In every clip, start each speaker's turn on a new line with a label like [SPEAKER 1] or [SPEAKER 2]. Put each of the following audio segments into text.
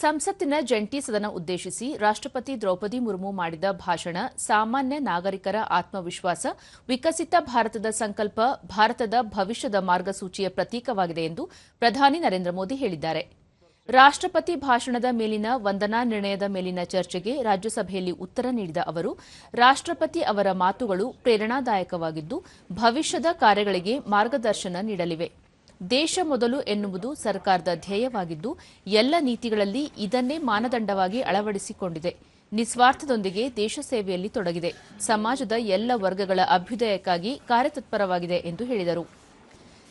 [SPEAKER 1] ಸಂಸತ್ತಿನ ಜಂಟಿ ಸದನ ಉದ್ದೇಶಿಸಿ ರಾಷ್ಟ್ರಪತಿ ದ್ರೌಪದಿ ಮುರ್ಮು ಮಾಡಿದ ಭಾಷಣ ಸಾಮಾನ್ಯ ನಾಗರಿಕರ ಆತ್ಮವಿಶ್ವಾಸ, ವಿಕಸಿತ ಭಾರತದ ಸಂಕಲ್ಪ, ಭಾರತದ ಭವಿಷ್ಯದ ಮಾರ್ಗಸೂಚಿಯ ಪ್ರತೀಕವಾಗಿದೆ ಎಂದು ಪ್ರಧಾನಿ ನರೇಂದ್ರ ಮೋದಿ ಹೇಳಿದ್ದಾರೆ. ರಾಷ್ಟ್ರಪತಿ ಭಾಷಣದ ಮೇಲಿನ ವಂದನಾ ನಿರ್ಣಯದ ಮೇಲಿನ ಚರ್ಚೆಗೆ ರಾಜ್ಯಸಭೆಯಲ್ಲಿ ಉತ್ತರ ನೀಡಿದ ಅವರು, ರಾಷ್ಟ್ರಪತಿ ಅವರ ಮಾತುಗಳು ಪ್ರೇರಣಾದಾಯಕವಾಗಿದ್ದು, ಭವಿಷ್ಯದ ಕಾರ್ಯಗಳಿಗೆ ಮಾರ್ಗದರ್ಶನ ನೀಡಲಿವೆ. ದೇಶ ಮೊದಲು ಎನ್ನುವುದು ಸರ್ಕಾರದ ಧ್ಯೇಯವಾಗಿದ್ದು, ಎಲ್ಲ ನೀತಿಗಳಲ್ಲಿ ಇದನ್ನೇ ಮಾನದಂಡವಾಗಿ ಅಳವಡಿಸಿಕೊಂಡಿದೆ. ನಿಸ್ವಾರ್ಥದೊಂದಿಗೆ ದೇಶ ಸೇವೆಯಲ್ಲಿ ತೊಡಗಿದೆ. ಸಮಾಜದ ಎಲ್ಲ ವರ್ಗಗಳ ಅಭ್ಯುದಯಕ್ಕಾಗಿ ಕಾರ್ಯತತ್ಪರವಾಗಿದೆ ಎಂದು ಹೇಳಿದರು.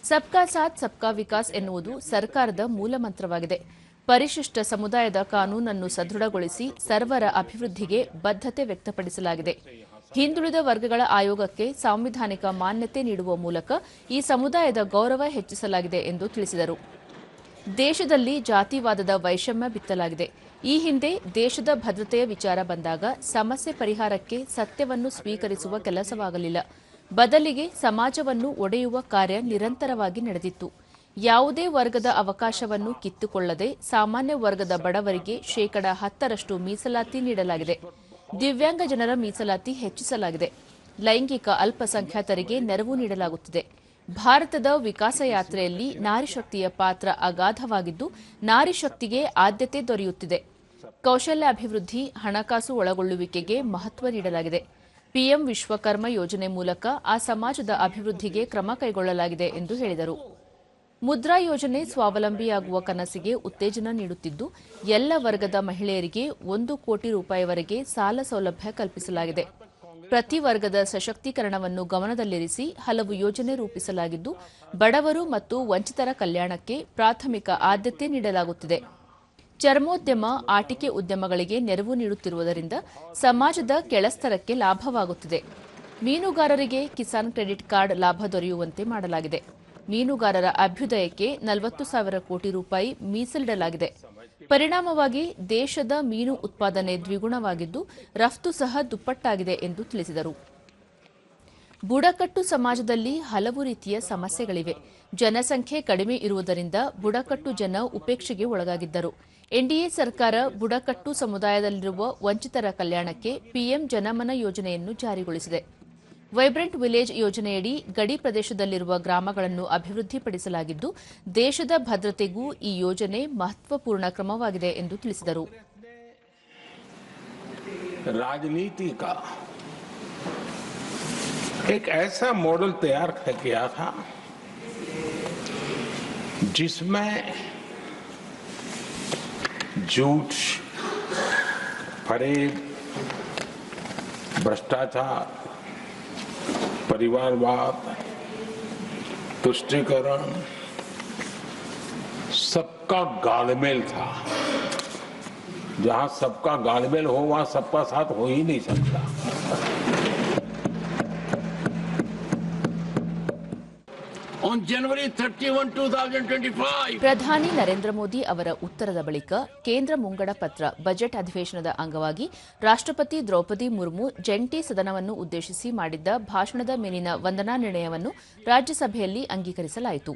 [SPEAKER 1] ಸಬ್ಕಾ ಸಾಥ್, ಸಬ್ಕಾ ವಿಕಾಸ್ ಎನ್ನುವುದು ಸರ್ಕಾರದ ಮೂಲಮಂತ್ರವಾಗಿದೆ. ಪರಿಶಿಷ್ಟ ಸಮುದಾಯದ ಕಾನೂನನ್ನು ಸದೃಢಗೊಳಿಸಿ ಸರ್ವರ ಅಭಿವೃದ್ಧಿಗೆ ಬದ್ಧತೆ ವ್ಯಕ್ತಪಡಿಸಲಾಗಿದೆ. ಹಿಂದುಳಿದ ವರ್ಗಗಳ ಆಯೋಗಕ್ಕೆ ಸಾಂವಿಧಾನಿಕ ಮಾನ್ಯತೆ ನೀಡುವ ಮೂಲಕ ಈ ಸಮುದಾಯದ ಗೌರವ ಹೆಚ್ಚಿಸಲಾಗಿದೆ ಎಂದು ತಿಳಿಸಿದರು. ದೇಶದಲ್ಲಿ ಜಾತಿವಾದದ ವೈಷಮ್ಯ ಬಿತ್ತಲಾಗಿದೆ. ಈ ಹಿಂದೆ ದೇಶದ ಭದ್ರತೆಯ ವಿಚಾರ ಬಂದಾಗ ಸಮಸ್ಯೆ ಪರಿಹಾರಕ್ಕೆ ಸತ್ಯವನ್ನು ಸ್ವೀಕರಿಸುವ ಕೆಲಸವಾಗಲಿಲ್ಲ. ಬದಲಿಗೆ ಸಮಾಜವನ್ನು ಒಡೆಯುವ ಕಾರ್ಯ ನಿರಂತರವಾಗಿ ನಡೆದಿತ್ತು. ಯಾವುದೇ ವರ್ಗದ ಅವಕಾಶವನ್ನು ಕಿತ್ತುಕೊಳ್ಳದೆ ಸಾಮಾನ್ಯ ವರ್ಗದ ಬಡವರಿಗೆ ಶೇಕಡ ಹತ್ತರಷ್ಟು ಮೀಸಲಾತಿ ನೀಡಲಾಗಿದೆ. ದಿವ್ಯಾಂಗ ಜನರ ಮೀಸಲಾತಿ ಹೆಚ್ಚಿಸಲಾಗಿದೆ. ಲೈಂಗಿಕ ಅಲ್ಪಸಂಖ್ಯಾತರಿಗೆ ನೆರವು ನೀಡಲಾಗುತ್ತಿದೆ. ಭಾರತದ ವಿಕಾಸ ಯಾತ್ರೆಯಲ್ಲಿ ನಾರಿಶಕ್ತಿಯ ಪಾತ್ರ ಅಗಾಧವಾಗಿದ್ದು ನಾರಿಶಕ್ತಿಗೆ ಆದ್ಯತೆ ದೊರೆಯುತ್ತಿದೆ. ಕೌಶಲ್ಯ ಅಭಿವೃದ್ಧಿ, ಹಣಕಾಸು ಒಳಗೊಳ್ಳುವಿಕೆಗೆ ಮಹತ್ವ ನೀಡಲಾಗಿದೆ. ಪಿಎಂ ವಿಶ್ವಕರ್ಮ ಯೋಜನೆ ಮೂಲಕ ಆ ಸಮಾಜದ ಅಭಿವೃದ್ಧಿಗೆ ಕ್ರಮ ಕೈಗೊಳ್ಳಲಾಗಿದೆ ಎಂದು ಹೇಳಿದರು. ಮುದ್ರಾ ಯೋಜನೆ ಸ್ವಾವಲಂಬಿಯಾಗುವ ಕನಸಿಗೆ ಉತ್ತೇಜನ ನೀಡುತ್ತಿದ್ದು, ಎಲ್ಲ ವರ್ಗದ ಮಹಿಳೆಯರಿಗೆ ಒಂದು ಕೋಟಿ ರೂಪಾಯಿವರೆಗೆ ಸಾಲ ಸೌಲಭ್ಯ ಕಲ್ಪಿಸಲಾಗಿದೆ. ಪ್ರತಿ ವರ್ಗದ ಸಶಕ್ತೀಕರಣವನ್ನು ಗಮನದಲ್ಲಿರಿಸಿ ಹಲವು ಯೋಜನೆ ರೂಪಿಸಲಾಗಿದ್ದು, ಬಡವರು ಮತ್ತು ವಂಚಿತರ ಕಲ್ಯಾಣಕ್ಕೆ ಪ್ರಾಥಮಿಕ ಆದ್ಯತೆ ನೀಡಲಾಗುತ್ತಿದೆ. ಚರ್ಮೋದ್ಯಮ, ಆಟಿಕೆ ಉದ್ಯಮಗಳಿಗೆ ನೆರವು ನೀಡುತ್ತಿರುವುದರಿಂದ ಸಮಾಜದ ಕೆಳಸ್ತರಕ್ಕೆ ಲಾಭವಾಗುತ್ತಿದೆ. ಮೀನುಗಾರರಿಗೆ ಕಿಸಾನ್ ಕ್ರೆಡಿಟ್ ಕಾರ್ಡ್ ಲಾಭ ದೊರೆಯುವಂತೆ ಮಾಡಲಾಗಿದೆ. ಮೀನುಗಾರರ ಅಭ್ಯುದಯಕ್ಕೆ ನಲವತ್ತು ಸಾವಿರ ಕೋಟಿ ರೂಪಾಯಿ ಮೀಸಲಿಡಲಾಗಿದೆ. ಪರಿಣಾಮವಾಗಿ ದೇಶದ ಮೀನು ಉತ್ಪಾದನೆ ದ್ವಿಗುಣವಾಗಿದ್ದು, ರಫ್ತು ಸಹ ದುಪ್ಪಟ್ಟಾಗಿದೆ ಎಂದು ತಿಳಿಸಿದರು. ಬುಡಕಟ್ಟು ಸಮಾಜದಲ್ಲಿ ಹಲವು ರೀತಿಯ ಸಮಸ್ಯೆಗಳಿವೆ. ಜನಸಂಖ್ಯೆ ಕಡಿಮೆ ಇರುವುದರಿಂದ ಬುಡಕಟ್ಟು ಜನ ಉಪೇಕ್ಷೆಗೆ ಒಳಗಾಗಿದ್ದರು. ಎನ್ಡಿಎ ಸರ್ಕಾರ ಬುಡಕಟ್ಟು ಸಮುದಾಯದಲ್ಲಿರುವ ವಂಚಿತರ ಕಲ್ಯಾಣಕ್ಕೆ ಪಿಎಂ ಜನಮನ ಯೋಜನೆಯನ್ನು ಜಾರಿಗೊಳಿಸಿದೆ. ವೈಬ್ರೆಂಟ್ ವಿಲೇಜ್ ಯೋಜನೆಯಡಿ ಗಡಿ ಪ್ರದೇಶದಲ್ಲಿರುವ ಗ್ರಾಮಗಳನ್ನು ಅಭಿವೃದ್ಧಿಪಡಿಸಲಾಗಿದ್ದು ದೇಶದ ಭದ್ರತೆಗೂ ಈ ಯೋಜನೆ ಮಹತ್ವಪೂರ್ಣ ಕ್ರಮವಾಗಿದೆ ಎಂದು ತಿಳಿಸಿದರು
[SPEAKER 2] राजनीति का एक ऐसा मॉडल तैयार किया था जिसमें झूठ फरेब भ्रष्टाचार परिवारवाद तुष्टिकरण, सबका गालमेल था। जहाँ सबका गालमेल हो, वहाँ सबका साथ हो ही नहीं सकता।
[SPEAKER 1] ಪ್ರಧಾನಿ ನರೇಂದ್ರ ಮೋದಿ ಅವರ ಉತ್ತರದ ಬಳಿಕ ಕೇಂದ್ರ ಮುಂಗಡ ಪತ್ರ ಬಜೆಟ್ ಅಧಿವೇಶನದ ಅಂಗವಾಗಿ ರಾಷ್ಟ್ರಪತಿ ದ್ರೌಪದಿ ಮುರ್ಮು ಜಂಟಿ ಸದನವನ್ನು ಉದ್ದೇಶಿಸಿ ಮಾಡಿದ್ದ ಭಾಷಣದ ಮೇಲಿನ ವಂದನಾ ನಿರ್ಣಯವನ್ನು ರಾಜ್ಯಸಭೆಯಲ್ಲಿ ಅಂಗೀಕರಿಸಲಾಯಿತು.